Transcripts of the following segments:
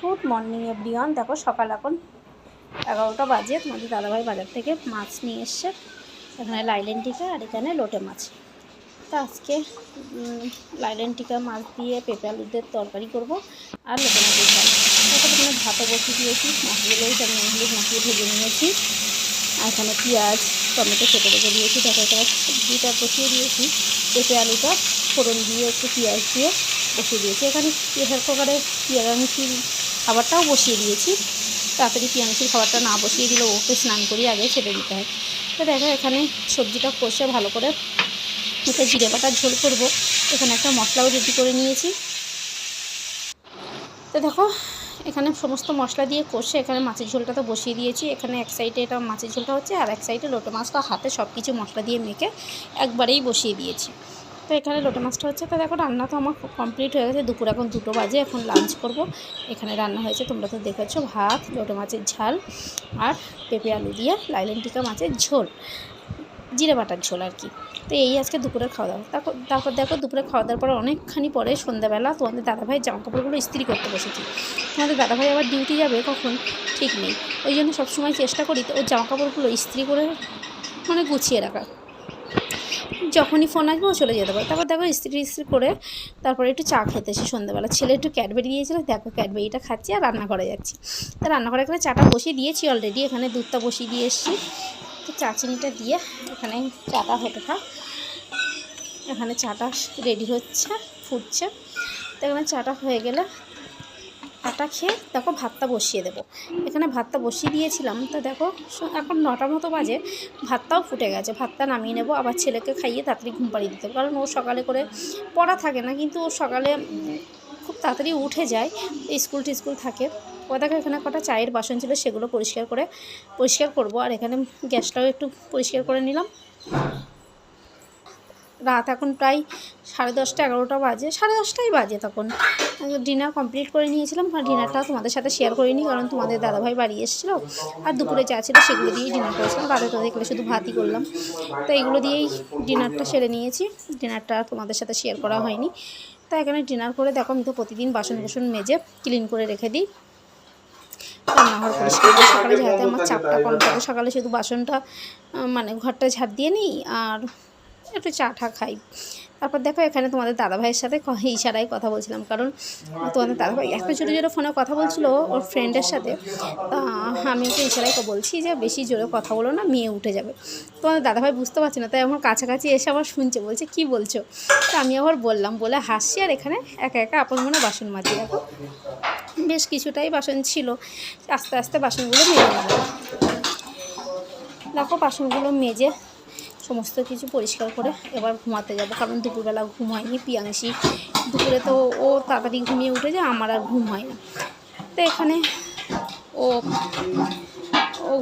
Good morning everyone. দেখো সকাল এখন এগারোটা বাজে, তোমাদের দাদাভাই বাজার থেকে মাছ নিয়ে এসছে। এখানে লাইলেন টিকা আর এখানে লোটে মাছ। তা আজকে লাইলেন টিকা মাছ দিয়ে পেঁপে আলুদের তরকারি করব আর লোটে মাছের তারপর ভাতও বসিয়ে দিয়েছি। মাছগুলো আমি মাখিয়ে ভেজে নিয়েছি। এখানে পেঁয়াজ, টমেটো কেটে রেখে দিয়েছি এখানে সবজিটা বসিয়ে দিয়েছি। পেঁপে আলুটা ফোড়ন দিয়ে একটু পেঁয়াজ দিয়ে বসিয়ে দিয়েছি। এখানে প্রেশার কুকারে পিয়ারামিশির খাবারটাও বসিয়ে দিয়েছি। তাড়াতাড়ি পিয়ামিশির খাবারটা না বসিয়ে দিলে ওকে স্নান করিয়ে আগে ছেড়ে দিতে হয়। তো দেখো, এখানে সবজিটা কষে ভালো করে এতে জিরে বাটার ঝোল করব। এখানে একটা মশলাও রেডি করে নিয়েছি। তো দেখো এখানে সমস্ত মশলা দিয়ে কষে এখানে মাছের ঝোলটা তো বসিয়ে দিয়েছি। এখানে এক সাইডে এটা মাছের ঝোলটা হচ্ছে আর এক সাইডে লোটো মাছটা হাতে সব কিছু মশলা দিয়ে মেখে একবারেই বসিয়ে দিয়েছি। তো এখানে লোটো মাছটা হচ্ছে, তো দেখো রান্না তো আমার কমপ্লিট হয়ে গেছে। দুপুর এখন দুটো বাজে, এখন লাঞ্চ করব। এখানে রান্না হয়েছে, তোমরা তো দেখেছ, ভাত, লোটো মাছের ঝাল আর পেঁপে আলু দিয়ে লাইলেন টিকা মাছের ঝোল। জিরে বাটার ঝোল আর কি। তো এই আজকে দুপুরে খাওয়া দাওয়া। তারপর তারপর দেখো দুপুরে খাওয়া দাওয়ার পর অনেকখানি পরে সন্ধ্যাবেলা তোমাদের দাদাভাই জামা কাপড়গুলো ইস্ত্রি করতে বসেছি। তোমাদের দাদাভাই আবার ডিউটি যাবে কখন? ঠিক নেই। ওই জন্য সবসময় চেষ্টা করি তো ওর জামা কাপড়গুলো ইস্ত্রি করে মানে গুছিয়ে রাখা যখনই ফোন আসবে ও চলে যেতে পারে। তারপর দেখো ইস্ত্রি ইস্ত্রি করে তারপরে একটু চা খেতে খেতেছি সন্ধ্যাবেলা। ছেলে একটু ক্যাডবেরি দিয়েছিল দেখো ক্যাডবেরিটা খাচ্ছি আর রান্না করে যাচ্ছি। তা রান্না করে এখানে চাটা বসিয়ে দিয়েছি অলরেডি এখানে দুধটা বসিয়ে দিয়ে এসেছি। তো চা চিনিটা দিয়ে এখানে চাটা হতে থাক। এখানে চাটা রেডি হচ্ছে, ফুটছে। তো এখানে চাটা হয়ে গেলে চাটা খেয়ে দেখো ভাতটা বসিয়ে দেবো। এখানে ভাতটা বসিয়ে দিয়েছিলাম। তো দেখো, এখন নটার মতো বাজে, ভাতটাও ফুটে গেছে। ভাতটা নামিয়ে নেব, আবার ছেলেকে খাইয়ে তাড়াতাড়ি ঘুম পাড়িয়ে দিতে কারণ ও সকালে করে পড়া থাকে না, কিন্তু ও সকালে খুব তাড়াতাড়ি উঠে যায় স্কুল টিস্কুল থাকে। ও দেখো এখানে কটা চায়ের বাসন ছিল, সেগুলো পরিষ্কার করে, পরিষ্কার করব। আর এখানে গ্যাসটাও একটু পরিষ্কার করে নিলাম। রাত এখন প্রায় সাড়ে দশটা, এগারোটা বাজে। সাড়ে দশটাই বাজে তখন। ডিনার কমপ্লিট করে নিয়েছিলাম, আর ডিনারটা তোমাদের সাথে শেয়ার করিনি, কারণ তোমাদের দাদাভাই বাড়ি এসেছিল। আর দুপুরে যা ছিল সেগুলো দিয়েই ডিনার করেছিলাম। রাতে তো দেখলে শুধু ভাতই করলাম। তো এইগুলো দিয়েই ডিনারটা সেরে নিয়েছি। ডিনারটা তোমাদের সাথে শেয়ার করা হয়নি। তা এখানে ডিনার করে দেখো, আমি তো প্রতিদিন বাসন কুসন মেজে ক্লিন করে রেখে দিই। রান্নাঘর পরিষ্কার করে সকালে যাতে আমার চাপটা কম থাকে সকালে শুধু বাসনটা মানে ঘরটা ঝাড় দিয়ে নিই আর একটু চা টা খাই। তারপর দেখো এখানে তোমাদের দাদাভাইয়ের সাথে ইশারায় কথা বলছিলাম কারণ তোমাদের দাদাভাই এত জোরে জোরে ফোনে কথা বলছিল ওর ফ্রেন্ডের সাথে। তা আমি ওকে ইশারায় বলছি যে বেশি জোরে কথা বলো না মেয়ে উঠে যাবে। তোমাদের দাদাভাই বুঝতে পারছে না তাই আমার কাছাকাছি এসে আবার শুনছে বলছে কি বলছো? তা আমি আবার বললাম বলে হাসছি আর এখানে একা একা আপন মনে বাসন মাজি দেখো বেশ কিছুটাই বাসন ছিল। আস্তে আস্তে বাসনগুলো মেজে নেব। দেখো বাসনগুলো মেজে সমস্ত কিছু পরিষ্কার করে এবার ঘুমাতে যাব, কারণ দুপুরবেলা ঘুম হয়নি পিয়াংশি। দুপুরে তো ও তাড়াতাড়ি ঘুমিয়ে উঠে যায় আমার আর ঘুম হয় না। তো এখানে ও ও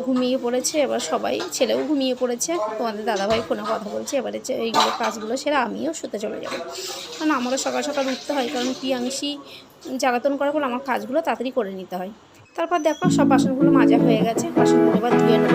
ঘুমিয়ে পড়েছে, এবার সবাই ছেলেও ঘুমিয়ে পড়েছে। তোমাদের দাদাভাই ফোনে কথা বলছে, এবারে এইগুলো কাজগুলো সেরা আমিও শুতে চলে যাব। কারণ আমারও সকাল সকাল উঠতে হয়, কারণ পিয়াংশি জ্বালাতন করার পর আমার কাজগুলো তাড়াতাড়ি করে নিতে হয়। তারপর দেখো সব বাসনগুলো মাজা হয়ে গেছে, বাসনগুলো এবার ধুয়ে নেব।